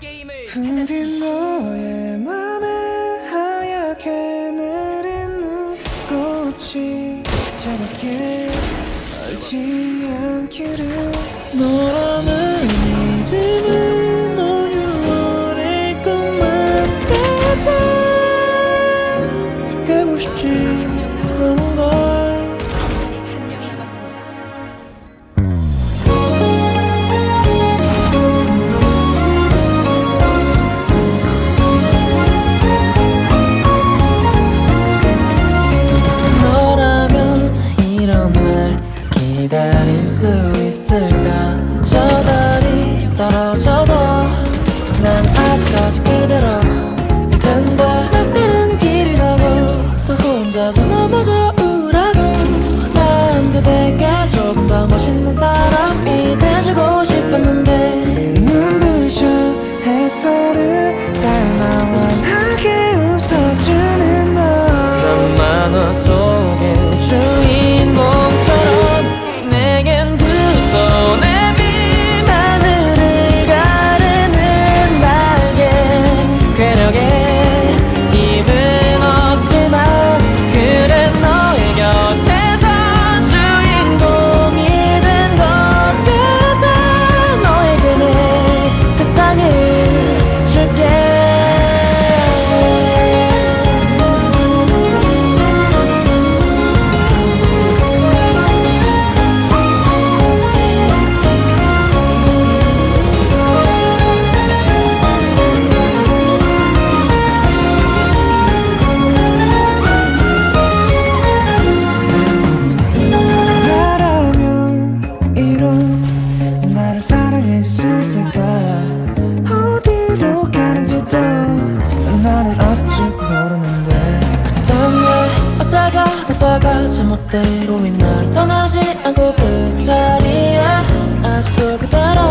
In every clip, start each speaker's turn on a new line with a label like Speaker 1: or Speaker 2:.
Speaker 1: 게임을
Speaker 2: 부디 너의 맘에 하얗게 내린 눈꽃이 차갑게 얼지 않기를 너라는 이름은 온유월의 꿈만 같아. 깨고 싶지 않은 떨 나를 사랑해줄 수 있을까? 어디로 가는지도 나는 아직 모르는데. 그딴 왜 왔다가 갔다가 제멋대로인 날 떠나지 않고 그 자리에 아직도 그대로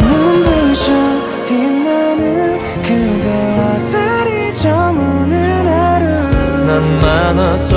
Speaker 2: 눈부셔 빛나는 그대와 달이 저무는 하루. 난 만화 속